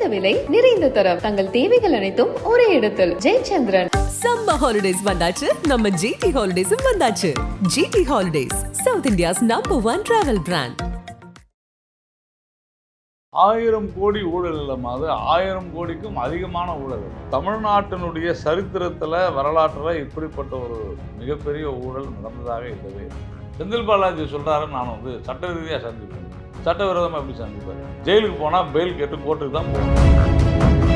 குறைந்த விலை நிறைந்த தரம். தங்கள் தேவைகள் அனைத்தும் ஒரே இடத்தில். ஜெயச்சந்திரன். சம்மர் ஹாலிடேஸ் வந்தாச்சு. நம்ம ஜிடி ஹாலிடேஸும் வந்தாச்சு. GT holidays South India's number one travel brand ஆயிரம் கோடி ஊழல் இல்லாமல் ஆயிரம் கோடிக்கும் அதிகமான ஊழல். தமிழ்நாட்டினுடைய சரித்திரத்தில் வரலாற்றில் இப்படிப்பட்ட ஒரு மிகப்பெரிய ஊழல் நடந்ததாக இல்லவே இல்லை. செந்தில் பாலாஜி சொல்கிறாரு நான் வந்து சட்ட ரீதியாக சந்திப்பேன். சட்டவிரோதமாக எப்படி சந்திப்பார் ஜெயிலுக்கு போனால் பெயில் கேட்டு கோர்ட்டுக்கு தான் போகணும்.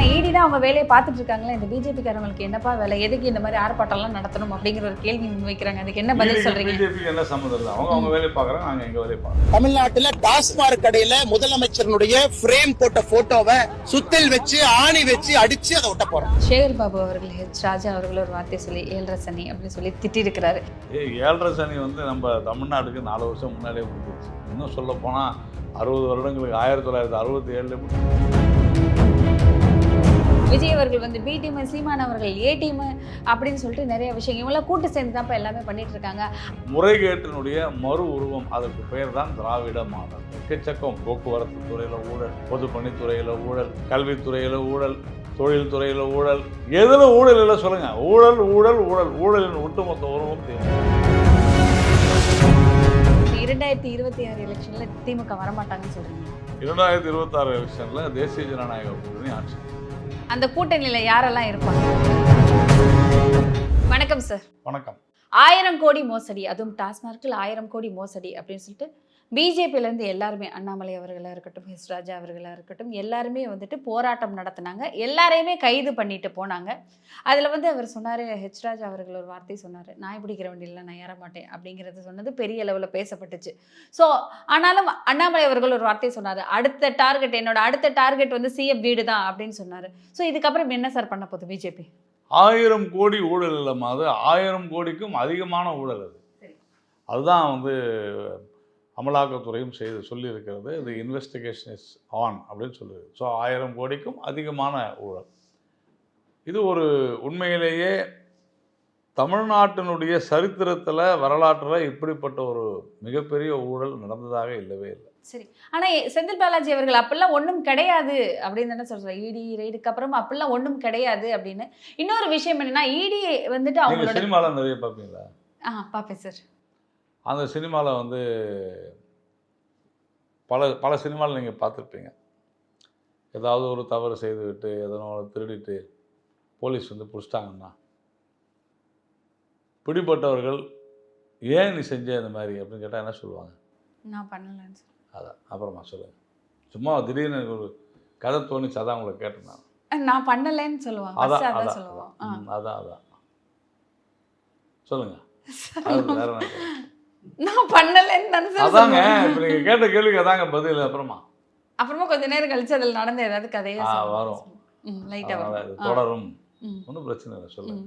ஆனால் ஈடி தான் அவங்க வேலையை பார்த்துட்டு இருக்காங்களே இந்த பிஜேபி காரங்களுக்கு என்னப்பா வேலை? எதுக்கு இந்த மாதிரி ஆர்ப்பாட்டம்லாம் நடத்தணும் அப்படிங்கிற ஒரு கேள்வி முன்வைக்கிறாங்க. அதுக்கு என்ன பதில் சொல்றீங்க? பிஜேபிக்கு என்ன சம்மந்தம் இல்லை? அவங்க அவங்க வேலையை பார்க்குறாங்க நாங்கள் எங்கள் வேலையை பார்க்குறோம். தமிழ்நாட்டுல டாஸ்மாக் கடையில முதலமைச்சருடைய ஃப்ரேம் போட்ட போட்டோவை சுத்தல் வச்சு ஆணி வச்சு அடிச்சு அதை ஒட்ட போறோம். சேகர் பாபு அவர்கள் ஹெச் ராஜா அவர்கள் ஒரு வார்த்தை சொல்லி ஏழரசனி அப்படின்னு சொல்லி திட்டிருக்கிறாரு ஏழரை சனி வந்து நம்ம தமிழ்நாட்டுக்கு நாலு வருஷம் முன்னாடியே முடிஞ்சிருச்சு. இன்னும் சொல்ல போனால் அறுபது வருடங்களுக்கு ஆயிரத்தி தொள்ளாயிரத்தி அறுபத்தி ஏழுல விஜய் அவர்கள் வந்து பி டீம் சீமான் அவர்கள் ஏ டீம் அப்படின்னு சொல்லிட்டு நிறைய விஷயம் இவங்களாம் கூட்டு சேர்ந்து தான் இப்போ எல்லாமே பண்ணிட்டு இருக்காங்க. முறைகேட்டினுடைய மறு உருவம் அதற்கு பெயர் தான் திராவிட மாடல். எக்கச்சக்கம் போக்குவரத்து துறையில் ஊழல் பொதுப்பணித்துறையில் ஊழல் கல்வித்துறையில் ஊழல் தொழில் துறையில் ஊழல். எதில் ஊழல் இல்லை சொல்லுங்க. ஊழல் ஊழல் ஊழல். ஊழலின் ஒட்டுமொத்த உருவம் திமுக இரண்டாயிரத்தி இருபத்தி ஆறு எலெக்ஷன்ல திமுக வரமாட்டாங்கன்னு சொல்றீங்க. இரண்டாயிரத்தி இருபத்தாறு எலெக்ஷனில் தேசிய ஜனநாயக கூட்டணி ஆட்சி. அந்த கூட்டணியில யாரெல்லாம் இருப்பாங்க? வணக்கம் சார் வணக்கம். ஆயிரம் கோடி மோசடி அதுவும் டாஸ்மார்க்கில் ஆயிரம் கோடி மோசடி அப்படின்னு சொல்லிட்டு பிஜேபியிலேருந்து எல்லாருமே அண்ணாமலை அவர்களாக இருக்கட்டும் ஹெச் ராஜா அவர்களாக இருக்கட்டும் எல்லாருமே வந்துட்டு போராட்டம் நடத்தினாங்க. எல்லாரையுமே கைது பண்ணிட்டு போனாங்க. அதில் வந்து அவர் சொன்னார் ஹெச் ராஜா அவர்கள் ஒரு வார்த்தை சொன்னார் நாய் பிடிக்கிற வண்டியில் நான் ஏற மாட்டேன் அப்படிங்கிறது சொன்னது பெரிய லெவலில் பேசப்பட்டுச்சு. ஸோ ஆனாலும் அண்ணாமலை அவர்கள் ஒரு வார்த்தை சொன்னார் அடுத்த டார்கெட் என்னோட அடுத்த டார்கெட் வந்து சிஎம் வீடு தான் அப்படின்னு சொன்னார். ஸோ இதுக்கப்புறம் என்ன சார் பண்ண போகுது பிஜேபி? ஆயிரம் கோடி ஊழல் இல்லாமல் அது ஆயிரம் கோடிக்கும் அதிகமான ஊழல் அது. அதுதான் வந்து அமலாக்கத்துறையும் செய்து சொல்லியிருக்கிறது இது இன்வெஸ்டிகேஷன் இஸ் ஆன் அப்படின்னு சொல்லுது. ஸோ ஆயிரம் கோடிக்கும் அதிகமான ஊழல். இது ஒரு உண்மையிலேயே தமிழ்நாட்டினுடைய சரித்திரத்தில் வரலாற்றில் இப்படிப்பட்ட ஒரு மிகப்பெரிய ஊழல் நடந்ததாக இல்லவே இல்லை. சரி. ஆனா எ- செந்தில் பாலாஜி அவர்கள் அப்பெல்லாம் ஒண்ணும் கிடையாது அப்படின்னு தானே சொல்றாங்க இடி ரெய்டுக்கு அப்புறம் அப்பெல்லாம் ஒண்ணும் கிடையாது அப்படின்னு. இன்னொரு விஷயம் என்னன்னா இடி வந்துட்டு அவங்களோட சினிமாவில் நிறைய பார்ப்பீங்களா ஆ பாப்பேன் சார். அந்த சினிமாவில் வந்து பல பல சினிமாவில் நீங்கள் பார்த்துருப்பீங்க. ஏதாவது ஒரு தவறு செய்துவிட்டு எதனோ திருடிட்டு போலீஸ் வந்து பிடிச்சிட்டாங்கன்னா பிடிப்பட்டவர்கள் ஏன் நீ செஞ்ச இந்த மாதிரி அப்படின்னு கேட்டால் என்ன சொல்லுவாங்க? நான் பண்ணலன்னு அதான் அப்புறமா சொல்லுங்கள் சும்மா திடீர்னு எனக்கு ஒரு கதை தோணிச்சு அதான் உங்களை கேட்டேன் நான். நான் பண்ணலைன்னு சொல்லுவாங்க. அதான் அதான் அதான் அதான். சொல்லுங்கள் அது வேற? நான் பண்ணலைன்னு அதாங்க. இப்போ நீங்கள் கேட்ட கேள்விக்கு அதாங்க பதில் அப்புறமா அப்புறமா கொஞ்ச நேரம் கழிச்சு அதில் நடந்த ஏதாவது கதையா. வரும். ம் லைட்டா அதனால இது வரும் ஆ. தொடரும். ஒன்றும் பிரச்சனை இல்லை சொல்லுங்க.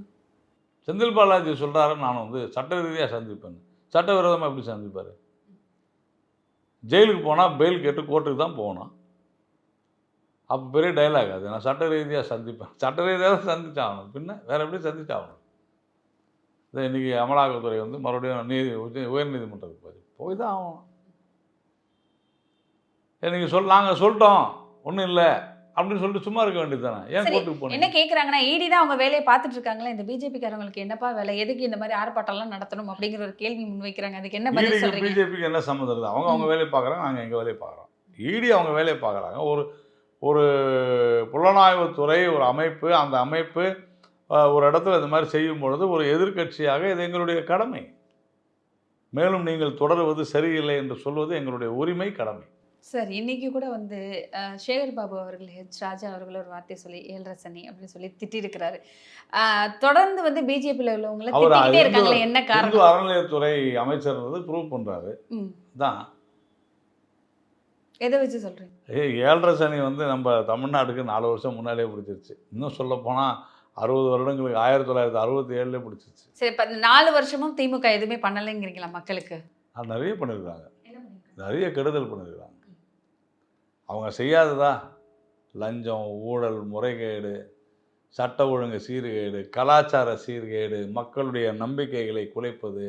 செந்தில் பாலாஜி சொல்றாரு நான் வந்து சட்ட ரீதியாக சந்திப்பேன் சட்டவிரோதமாக எப்படி சந்திப்பார் ஜெயிலுக்கு போனால் பெயில் கேட்டு கோர்ட்டுக்கு தான் போகணும் அப்போ பெரிய டைலாக் அது நான் சட்ட ரீதியாக சந்திப்பேன் சட்ட ரீதியாக தான் சந்திச்சாகணும் பின்ன வேற எப்படி சந்திச்சாகணும் இதை இன்னைக்கு அமலாக்கத்துறை வந்து மறுபடியும் நீதி உயர்நீதிமன்றத்துக்கு போய் போய் தான் ஆகணும். நீங்கள் சொல் நாங்கள் சொல்லிட்டோம். ஒன்றும் இல்லை. அப்படின்னு சொல்லிட்டு சும்மா இருக்க வேண்டியது தானே? ஏன் கோர்ட்டுக்கு என்ன போனீங்க கேக்குறாங்கன்னா இடி தான் அவங்க வேலையை பார்த்துட்டு இருக்காங்களே இந்த பிஜேபி காரங்களுக்கு என்னப்பா வேலை? எதுக்கு இந்த மாதிரி ஆர்ப்பாட்டம்லாம் நடத்தணும் அப்படிங்கிற ஒரு கேள்வி முன்வைக்கிறாங்க. அதுக்கு என்ன பதில் ஈடிக்கு சொல்றீங்க? பிஜேபிக்கு என்ன சம்மந்தம் இருக்குது? அவங்க அவங்க வேலையை பார்க்குறாங்க நாங்கள் எங்கள் வேலையை பார்க்குறோம். ஈடி அவங்க வேலையை பார்க்குறாங்க. ஒரு ஒரு புலனாய்வுத்துறை ஒரு அமைப்பு அந்த அமைப்பு ஒரு இடத்துல இந்த மாதிரி செய்யும் பொழுது ஒரு எதிர்க்கட்சியாக இது எங்களுடைய கடமை. மேலும் நீங்கள் தொடருவது சரியில்லை என்று சொல்வது எங்களுடைய உரிமை கடமை. சார் இன்னைக்கு கூட வந்து சேகர் பாபு அவர்கள் ஹெச். ராஜா அவர்கள் ஒரு வார்த்தை சொல்லி ஏழரசனி அப்படின்னு சொல்லி திட்டிருக்கிறாரு தொடர்ந்து வந்து பிஜேபியில் உள்ளவங்களை இருக்காங்களே என்ன காரணம்? அறநிலையத்துறை அமைச்சர்ன்றது ப்ரூவ் பண்ணுறாரு. தான் எதை வச்சு சொல்றீங்க? ஏய் ஏழரை சனி வந்து நம்ம தமிழ்நாட்டுக்கு நாலு வருஷம் முன்னாடியே பிடிச்சிருச்சு. இன்னும் சொல்ல போனால் அறுபது வருடங்களுக்கு ஆயிரத்தி தொள்ளாயிரத்தி அறுபத்தி ஏழுலேயே பிடிச்சிருச்சு சரி இப்ப இந்த நாலு வருஷமும் திமுக எதுவுமே பண்ணலைங்கிறீங்களா மக்களுக்கு? அது நிறைய பண்ணியிருக்காங்க நிறைய கெடுதல் பண்ணியிருக்காங்க அவங்க செய்யாததா? லஞ்சம் ஊழல் முறைகேடு சட்ட ஒழுங்கு சீர்கேடு கலாச்சார சீர்கேடு மக்களுடைய நம்பிக்கைகளை குலைப்பது.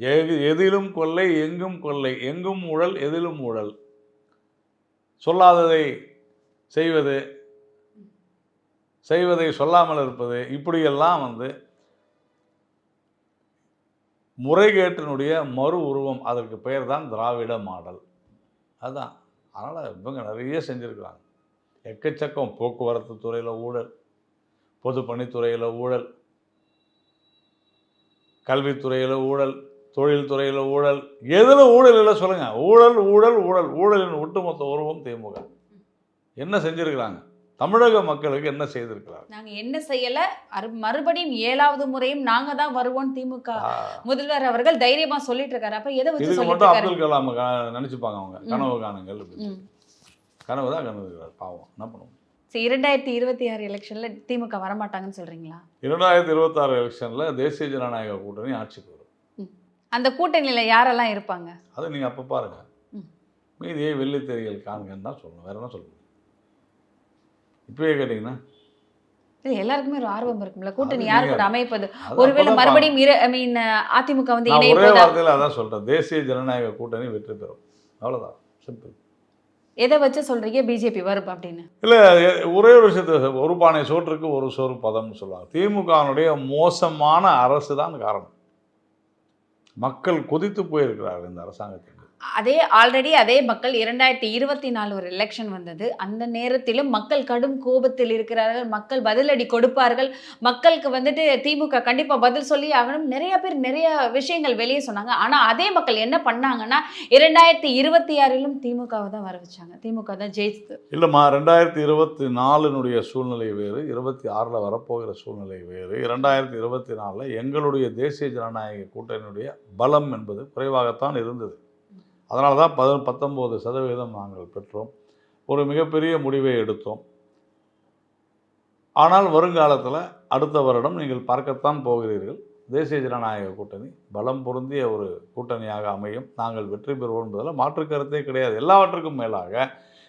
எது எதிலும் கொள்ளை எங்கும் கொள்ளை எங்கும் ஊழல் எதிலும் ஊழல். சொல்லாததை செய்வது செய்வதை சொல்லாமல் இருப்பது இப்படியெல்லாம் வந்து முறைகேட்டினுடைய மறு உருவம் அதற்கு பெயர் தான் திராவிட மாடல். அதுதான் அதனால் இவங்க நிறைய செஞ்சுருக்கிறாங்க. எக்கச்சக்கம் போக்குவரத்து துறையில் ஊழல் பொதுப்பணித்துறையில் ஊழல் கல்வித்துறையில் ஊழல் தொழில்துறையில் ஊழல். எதில் ஊழல் இல்லை சொல்லுங்கள் ஊழல் ஊழல் ஊழல். ஊழலின் ஒட்டுமொத்த உருவம் திமுக என்ன செஞ்சுருக்கிறாங்க? தமிழக மக்களுக்கு என்ன செய்திருக்கிறாங்க நாங்க என்ன செய்யல? மறுபடியும் ஏழாவது முறையும் நாங்க தான் வருவோம் திமுக முதல்வர் அவர்கள் தைரியமா சொல்லிட்டு இருக்காரு அப்ப எதை வச்சு மட்டும் அப்துல் கலாம் நினைச்சுப்பாங்க அவங்க. கனவு காணுங்கள். கனவு தான் கனவுகிறார் பாவம். என்ன பண்ணுவோம் சரி இரண்டாயிரத்தி இருபத்தி ஆறு எலெக்ஷன்ல திமுக வரமாட்டாங்கன்னு சொல்றீங்களா? இரண்டாயிரத்தி இருபத்தாறு எலெக்ஷனில் தேசிய ஜனநாயக கூட்டணி ஆட்சிக்கு வரும். அந்த கூட்டணியில யாரெல்லாம் இருப்பாங்க? அதை நீங்கள் அப்போ பாருங்க. மீதியை வெள்ளித்தெறிகள் காண்கன்னு தான் சொல்லணும். வேற என்ன சொல்லணும் இப்பயே கேட்டிங்கன்னா? எல்லாருக்குமே ஒரு ஆர்வம் இருக்கும்ல. கூட்டணி யார் கூட அமைப்பது? ஒருவேளை மறுபடியும் இரு ஐ மீன் அதிமுக வந்து ஒரே வார்த்தையில் அதான் சொல்கிறேன் தேசிய ஜனநாயக கூட்டணி வெற்றி பெறும். அவ்வளோதான் சிம்பிள் எதை வச்சு சொல்றீங்க? பிஜேபி வரும் அப்படின்னு. இல்லை ஒரே ஒரு விஷயத்தை ஒரு பானை சோற்றுக்கு ஒரு சோறு பதம்னு சொல்லுவாங்க. திமுகவினுடைய மோசமான அரசு தான் காரணம். மக்கள் கொதித்து போயிருக்கிறார்கள் இந்த அரசாங்கத்துக்கு அதே ஆல்ரெடி அதே மக்கள் இரண்டாயிரத்தி இருபத்தி நாலு ஒரு எலெக்ஷன் வந்தது. அந்த நேரத்திலும் மக்கள் கடும் கோபத்தில் இருக்கிறார்கள். மக்கள் பதிலடி கொடுப்பார்கள். மக்களுக்கு வந்துட்டு திமுக கண்டிப்பாக பதில் சொல்லி ஆகணும். நிறைய பேர் நிறைய விஷயங்கள் வெளியே சொன்னாங்க. ஆனால் அதே மக்கள் என்ன பண்ணாங்கன்னா இரண்டாயிரத்தி இருபத்தி ஆறிலும் திமுகவை தான் வர வச்சாங்க திமுக தான் ஜெயிச்சது. இல்லைம்மா ரெண்டாயிரத்தி இருபத்தி நாலுனுடைய சூழ்நிலை வேறு. இருபத்தி ஆறில் வரப்போகிற சூழ்நிலை வேறு. இரண்டாயிரத்தி இருபத்தி நாலில் எங்களுடைய தேசிய ஜனநாயக கூட்டணியுடைய பலம் என்பது குறைவாகத்தான் இருந்தது. அதனால தான் பத பத்தொம்போது சதவீதம் நாங்கள் பெற்றோம். ஒரு மிகப்பெரிய முடிவை எடுத்தோம். ஆனால் வருங்காலத்தில் அடுத்த வருடம் நீங்கள் பார்க்கத்தான் போகிறீர்கள். தேசிய ஜனநாயக கூட்டணி பலம் பொருந்திய ஒரு கூட்டணியாக அமையும். நாங்கள் வெற்றி பெறுவோம் என்பதில் மாற்று கருத்தே கிடையாது. எல்லாவற்றுக்கும் மேலாக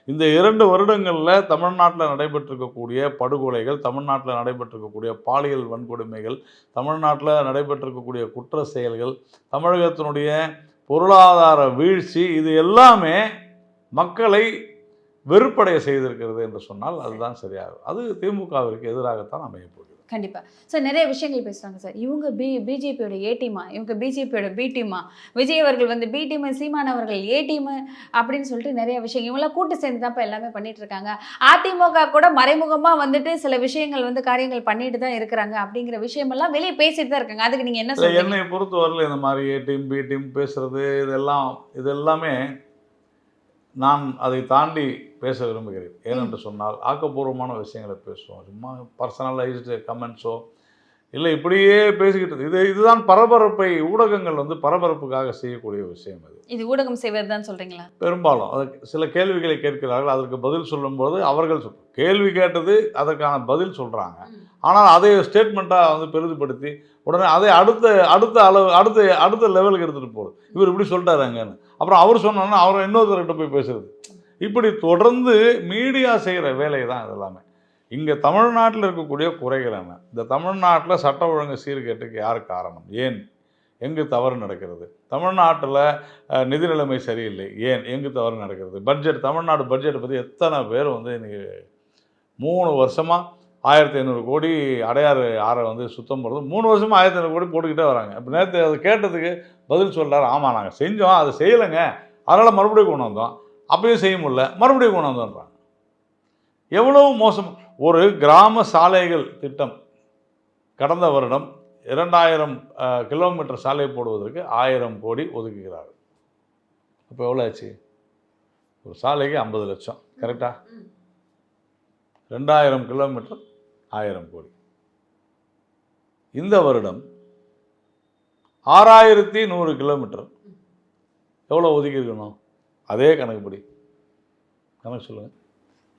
இந்த இரண்டு வருடங்களில் தமிழ்நாட்டில் நடைபெற்றிருக்கக்கூடிய படுகொலைகள் தமிழ்நாட்டில் நடைபெற்றிருக்கக்கூடிய பாலியல் வன்கொடுமைகள் தமிழ்நாட்டில் நடைபெற்றிருக்கக்கூடிய குற்ற செயல்கள் தமிழகத்தினுடைய பொருளாதார வீழ்ச்சி இது எல்லாமே மக்களை வெறுப்படைய செய்திருக்கிறது என்று சொன்னால் அதுதான் சரியாகும். அது திமுகவிற்கு எதிராகத்தான் அமையப் போகிறது கண்டிப்பா. சார் நிறைய விஷயங்கள் பேசுறாங்க சார் இவங்க பி பிஜேபியோட ஏ டீமா இவங்க பிஜேபியோட பி டீமா விஜய் அவர்கள் வந்து பி டீம் சீமான் அவர்கள் ஏ டீம் அப்படின்னு சொல்லிட்டு நிறைய விஷயம் இவங்களாம் கூட்டு சேர்ந்து தான் இப்போ எல்லாமே பண்ணிட்டு இருக்காங்க. அதிமுக கூட மறைமுகமா வந்துட்டு சில விஷயங்கள் வந்து காரியங்கள் பண்ணிட்டு தான் இருக்கிறாங்க அப்படிங்கிற விஷயமெல்லாம் வெளியே பேசிட்டு தான் இருக்காங்க. அதுக்கு நீங்க என்ன என்னை பொறுத்தவரையில் இந்த மாதிரி ஏ டீம் பி டீம் பேசுறது இதெல்லாம் இது எல்லாமே நான் அதை தாண்டி பேச விரும்புகிறேன். ஏனென்று சொன்னால் ஆக்கப்பூர்வமான விஷயங்களை பேசுவோம். சும்மா பர்சனலைஸ்டு கமெண்ட்ஸோ இல்லை இப்படியே பேசிக்கிட்டு இது இதுதான் பரபரப்பை ஊடகங்கள் வந்து பரபரப்புக்காக செய்யக்கூடிய விஷயம் அது. இது ஊடகம் செய்வது தான் சொல்றீங்களா? பெரும்பாலும் அது சில கேள்விகளை கேட்கிறார்கள் அதற்கு பதில் சொல்லும்போது அவர்கள் சொல் கேள்வி கேட்டது அதற்கான பதில் சொல்கிறாங்க ஆனால் அதை ஸ்டேட்மெண்ட்டாக வந்து பெரிதுபடுத்தி உடனே அதை அடுத்த அடுத்த அளவு அடுத்த அடுத்த லெவலுக்கு எடுத்துகிட்டு போகுது இவர் இப்படி சொல்லிட்டாருங்கன்னு அப்புறம் அவர் சொன்னோன்னா அவர் இன்னொருத்தர்கிட்ட போய் பேசுறது. இப்படி தொடர்ந்து மீடியா செய்கிற வேலை தான் இதெல்லாமே இங்கே தமிழ்நாட்டில் இருக்கக்கூடிய குறைகள் என்ன? இந்த தமிழ்நாட்டில் சட்ட ஒழுங்கு சீர்கேட்டுக்கு யார் காரணம்? ஏன்? எங்கு தவறு நடக்கிறது? தமிழ்நாட்டில் நிதி நிலைமை சரியில்லை. ஏன்? எங்கு தவறு நடக்கிறது? பட்ஜெட் தமிழ்நாடு பட்ஜெட்டை பற்றி எத்தனை பேர் வந்து இன்றைக்கி மூணு வருஷமாக ஆயிரத்தி ஐநூறு கோடி அடையாறு ஆறை வந்து சுத்தம் போடுறது மூணு வருஷமாக ஆயிரத்தி ஐநூறு கோடி போட்டுக்கிட்டே வராங்க. இப்போ நேற்று அது கேட்டதுக்கு பதில் சொல்கிறார் ஆமாம் நாங்கள் செஞ்சோம். அதை செய்யலைங்க. அதனால் மறுபடியும் கொண்டு வந்தோம். அப்பயும் செய்ய முடியல. மறுபடியும் கொண்டு வந்தோன்றாங்க. எவ்வளோ மோசம்? ஒரு கிராம சாலைகள் திட்டம் கடந்த வருடம் இரண்டாயிரம் கிலோமீட்டர் சாலை போடுவதற்கு ஆயிரம் கோடி ஒதுக்குகிறார்கள். அப்போ எவ்வளோ ஆச்சு? ஒரு சாலைக்கு ஐம்பது லட்சம் கரெக்டா? ரெண்டாயிரம் கிலோமீட்டர் ஆயிரம் கோடி. இந்த வருடம் ஆறாயிரத்தி நூறு கிலோமீட்டர். எவ்வளோ ஒதுக்கியிருக்கணும்? அதே கணக்குப்படி. கணக்கு சொல்லுங்கள்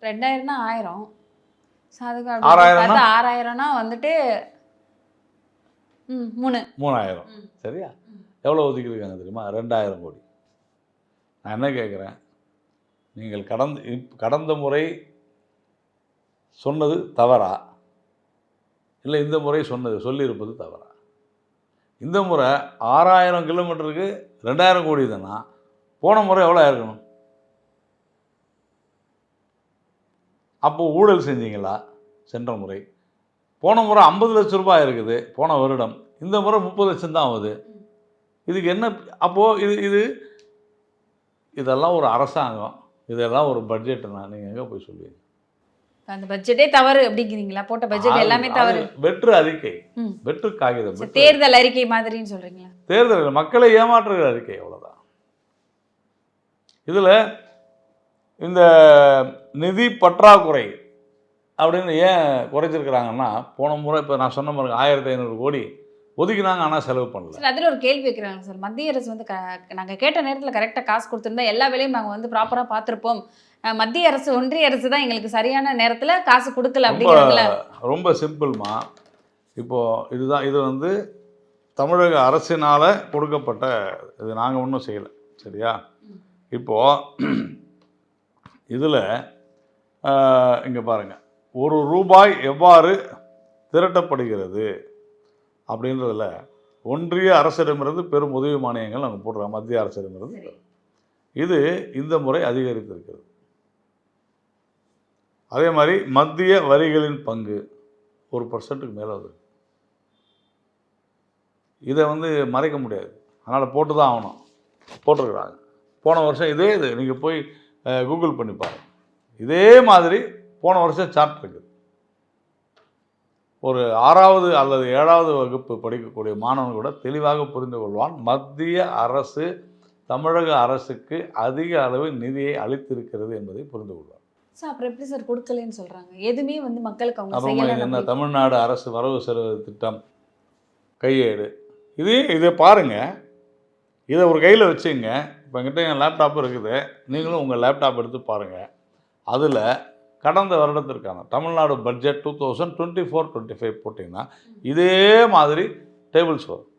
ரெண்டாயிரம்னா ஆயிரம். அதுக்கு ஆறாயிரம்னா? வந்துட்டு ம் மூணு. மூணாயிரம். சரியா? எவ்வளோ ஒதுக்கியிருக்காங்க தெரியுமா? ரெண்டாயிரம் கோடி. நான் என்ன கேட்குறேன்? நீங்கள் கடந்த இப்- கடந்த முறை சொன்னது தவறா? இல்லை இந்த முறை சொன்னது சொல்லியிருப்பது தவறா? இந்த முறை ஆறாயிரம் கிலோமீட்டருக்கு ரெண்டாயிரம் கோடி தானா? போன முறை எவ்வளோ இருக்கணும் அப்போ ஊழல் செஞ்சீங்களா? சென்ற முறை. போன முறை ஐம்பது லட்சம் ரூபாய் இருக்குது போன வருடம். இந்த முறை முப்பது லட்சம் தான் ஆகுது. இதுக்கு என்ன அப்போது இது இது இதெல்லாம் ஒரு அரசாங்கம். இதெல்லாம் ஒரு பட்ஜெட்டுனா நீங்கள் எங்கே போய் சொல்லுவீங்க? அந்த பட்ஜெட்டே தவறு அப்படிங்கிறீங்களா? போட்ட பட்ஜெட் எல்லாமே தவறு. வெற்று அறிக்கை. வெற்று காகிதம் தேர்தல் அறிக்கை மாதிரின்னு சொல்றீங்களா? தேர்தல் மக்களை ஏமாற்றுகிற அறிக்கை அவ்வளோதான் இதில் இந்த நிதி பற்றாக்குறை அப்படின்னு ஏன் குறைச்சிருக்கிறாங்கன்னா போன முறை இப்போ நான் சொன்ன மாதிரி ஆயிரத்தி ஐநூறு கோடி ஒதுக்கினாங்க ஆனால் செலவு பண்ணல. சார் அதில் ஒரு கேள்வி வைக்கிறாங்க சார். மத்திய அரசு வந்து க நாங்கள் கேட்ட நேரத்தில் கரெக்டாக காசு கொடுத்துருந்தா எல்லா வேலையும் நாங்கள் வந்து ப்ராப்பராக பார்த்துருப்போம். மத்திய அரசு ஒன்றிய அரசு தான் எங்களுக்கு சரியான நேரத்தில் காசு கொடுக்கல அப்படிங்கிறதுல. ரொம்ப சிம்பிள்மா இப்போ இதுதான் இது வந்து தமிழக அரசினால் கொடுக்கப்பட்ட இது நாங்கள் ஒன்றும் செய்யலை சரியா? இப்போ இதில் இங்கே பாருங்க. ஒரு ரூபாய் எவ்வாறு திரட்டப்படுகிறது அப்படின்றதுல ஒன்றிய அரசிடமிருந்து பெரும் உதவி மானியங்கள் நாங்கள் போடுறோம். மத்திய அரசிடமிருந்து. இது இந்த முறை அதிகரித்திருக்கிறது. அதே மாதிரி மத்திய வரிகளின் பங்கு ஒரு பர்சன்ட்டுக்கு மேலே அது இதை வந்து மறைக்க முடியாது. அதனால் போட்டு தான் ஆகணும். போட்டிருக்கிறாங்க. போன வருஷம் இதே இது. நீங்கள் போய் கூகுள் பண்ணி பாருங்க. இதே மாதிரி போன வருஷம் சார்ட் இருக்குது ஒரு ஆறாவது அல்லது ஏழாவது வகுப்பு படிக்கக்கூடிய மாணவன் கூட தெளிவாக புரிந்து கொள்வான். மத்திய அரசு தமிழக அரசுக்கு அதிக அளவு நிதியை அளித்திருக்கிறது என்பதை புரிந்து கொள்வார் சார் அப்புறம் எப்படி சார் கொடுக்கலன்னு சொல்றாங்க? எதுவுமே வந்து மக்களுக்கு அவங்க என்ன? தமிழ்நாடு அரசு வரவு செலவு திட்டம் கையேடு. இது இதை பாருங்க. இதை ஒரு கையில் வச்சுங்க. இப்போ என்கிட்ட என் லேப்டாப் இருக்குது. நீங்களும் உங்கள் லேப்டாப் எடுத்து பாருங்கள் அதில் கடந்த வருடத்திற்கான Tamil Nadu budget two thousand twenty four twenty five போட்டிங்கன்னா இதே மாதிரி டேபிள்ஸ் வரும்.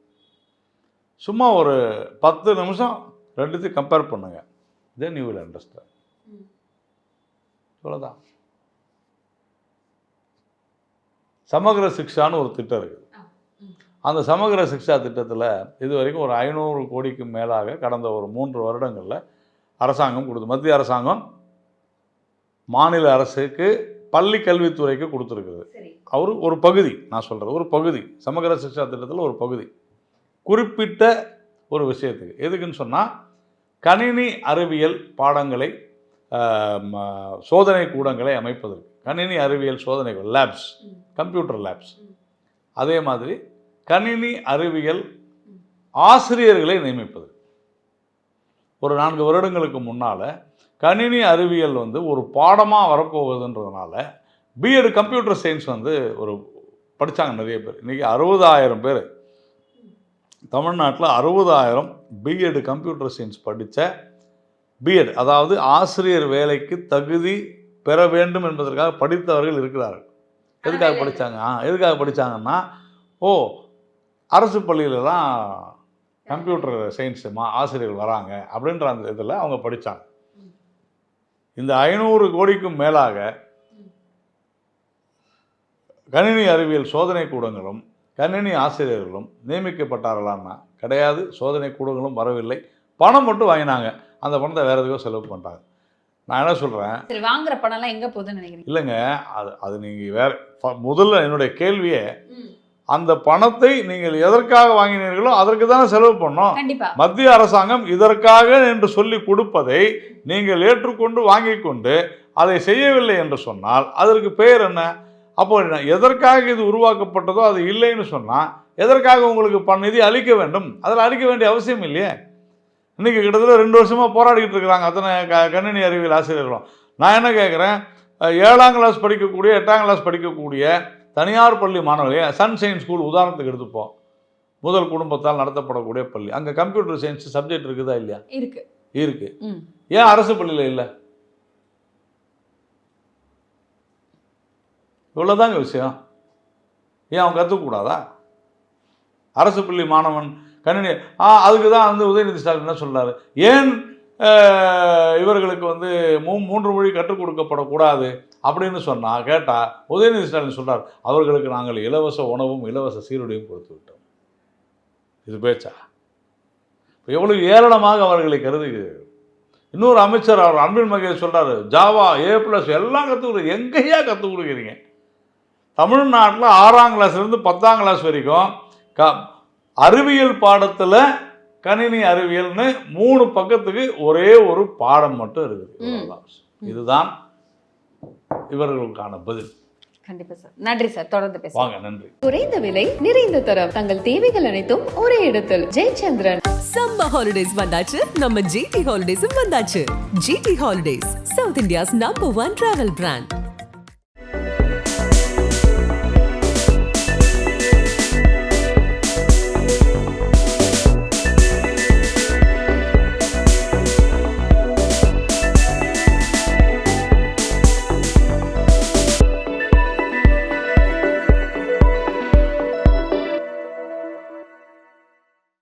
சும்மா ஒரு பத்து நிமிஷம் ரெண்டுத்தையும் கம்பேர் பண்ணுங்க. தென் யூ வில் அண்டர்ஸ்டாண்ட் இவ்வளோதான் சமகர சிக்ஷான்னு ஒரு திட்டம் இருக்குது அந்த சமகர சிக்ஷா திட்டத்தில் இது வரைக்கும் ஒரு ஐநூறு கோடிக்கு மேலாக கடந்த ஒரு மூன்று வருடங்களில் அரசாங்கம் கொடுத்து மத்திய அரசாங்கம் மாநில அரசுக்கு பள்ளி கல்வித்துறைக்கு கொடுத்துருக்குது அவர் ஒரு பகுதி நான் சொல்கிறது ஒரு பகுதி சமகர சிக்ஷா திட்டத்தில் ஒரு பகுதி. குறிப்பிட்ட ஒரு விஷயத்துக்கு எதுக்குன்னு சொன்னால் கணினி அறிவியல் பாடங்களை சோதனை கூடங்களை அமைப்பதற்கு. கணினி அறிவியல் சோதனைகள் லேப்ஸ் கம்ப்யூட்டர் லேப்ஸ். அதே மாதிரி கணினி அறிவியல் ஆசிரியர்களை நியமிப்பது. ஒரு நான்கு வருடங்களுக்கு முன்னால் கணினி அறிவியல் வந்து ஒரு பாடமாக வரப்போகுதுன்றதுனால பிஎட் கம்ப்யூட்டர் சயின்ஸ் வந்து ஒரு படித்தாங்க நிறைய பேர். இன்றைக்கி அறுபதாயிரம் பேர். தமிழ்நாட்டில் அறுபதாயிரம் பிஎட் கம்ப்யூட்டர் சயின்ஸ் படித்த பிஎட் அதாவது ஆசிரியர் வேலைக்கு தகுதி பெற வேண்டும் என்பதற்காக படித்தவர்கள் இருக்கிறார்கள். எதுக்காக படித்தாங்க ஆ எதுக்காக படித்தாங்கன்னா ஓ அரசு பள்ளியில தான் கம்ப்யூட்டர் சயின்ஸ் மா ஆசிரியர்கள் வராங்க அப்படின்ற அந்த இதில் அவங்க படித்தாங்க இந்த ஐநூறு கோடிக்கும் மேலாக கணினி அறிவியல் சோதனை கூடங்களும் கணினி ஆசிரியர்களும் நியமிக்கப்பட்டார்களான்னா கிடையாது. சோதனை கூடங்களும் வரவில்லை. பணம் மட்டும் வாங்கினாங்க. அந்த பணத்தை வேறு எதுக்கோ செலவு பண்ணிட்டாங்க. நான் என்ன சொல்கிறேன் சரி வாங்குற பணம் எல்லாம் எங்க போகுதுன்னு நினைக்கிறீங்க? இல்லைங்க. அது அது நீங்கள் வேற முதல்ல என்னுடைய கேள்வியே அந்த பணத்தை நீங்கள் எதற்காக வாங்கினீர்களோ அதற்கு தானே செலவு பண்ணோம். மத்திய அரசாங்கம் இதற்காக என்று சொல்லி கொடுப்பதை நீங்கள் ஏற்றுக்கொண்டு வாங்கிக் கொண்டு அதை செய்யவில்லை என்று சொன்னால் அதற்கு பெயர் என்ன? அப்போ? எதற்காக இது உருவாக்கப்பட்டதோ அது இல்லைன்னு சொன்னால் எதற்காக உங்களுக்கு பண நிதி அளிக்க வேண்டும்? அதில் அளிக்க வேண்டிய அவசியம் இல்லையே. இன்னைக்கு கிட்டத்தட்ட ரெண்டு வருஷமா போராடிக்கிட்டு இருக்கிறாங்க அத்தனை க கணினி அறிவியல் ஆசிரியர்களும். நான் என்ன கேட்குறேன் ஏழாம் கிளாஸ் படிக்கக்கூடிய எட்டாம் கிளாஸ் படிக்கக்கூடிய தனியார் பள்ளி மாணவர்களே சன்ஷைன் ஸ்கூல் உதாரணத்துக்கு எடுத்துப்போம். முதல் குடும்பத்தால் நடத்தப்படக்கூடிய பள்ளி. அங்கே கம்ப்யூட்டர் சயின்ஸ் சப்ஜெக்ட் இருக்குதா இல்லையா? இருக்கு. இருக்கு. ஏன் அரசு பள்ளியில் இல்லை? இவ்வளோதாங்க விஷயம். ஏன் அவன் கற்றுக்கூடாதா அரசு பள்ளி மாணவன் கணினி ஆ அதுக்கு தான் வந்து உதயநிதி ஸ்டாலின் என்ன சொல்றாரு? ஏன் இவர்களுக்கு வந்து மூ மூன்று மொழி கற்றுக் கொடுக்கப்படக்கூடாது? அப்படின்னு சொன்னால் கேட்டால் உதயநிதி ஸ்டாலின் சொல்றார் அவர்களுக்கு நாங்கள் இலவச உணவும் இலவச சீருடையும் கொடுத்து விட்டோம். இது பேச்சா? இப்போ எவ்வளவு ஏளனமாக அவர்களை கருதுகிறது. இன்னொரு அமைச்சர் அவர் அன்பில் மகேஷ் சொல்றாரு ஜாவா ஏ ப்ளஸ் எல்லாம் கற்றுக் கொடுக்குறீங்க எங்கேயா கற்றுக் கொடுக்குறீங்க? தமிழ்நாட்டில் ஆறாம் கிளாஸ்லேருந்து பத்தாம் கிளாஸ் வரைக்கும் க அறிவியல் பாடத்தில் கணினி அறிவியல்னு மூணு பக்கத்துக்கு ஒரே ஒரு பாடம் மட்டும் இருக்குது. இதுதான் இவர்களுக்கான பதில். கண்டிப்பா சார். நன்றி சார். தொடர்ந்து பேசுவோம். வாங்க நன்றி. குறைந்த விலை நிறைந்த தரம். தங்கள் தேவைகள் அனைத்தும் ஒரே இடத்தில். ஜெயச்சந்திரன். சம்மர் ஹாலிடேஸ் வந்தாச்சு. நம்ம ஜிடி ஹாலிடேஸும் வந்தாச்சு. GT holidays South India's number one travel brand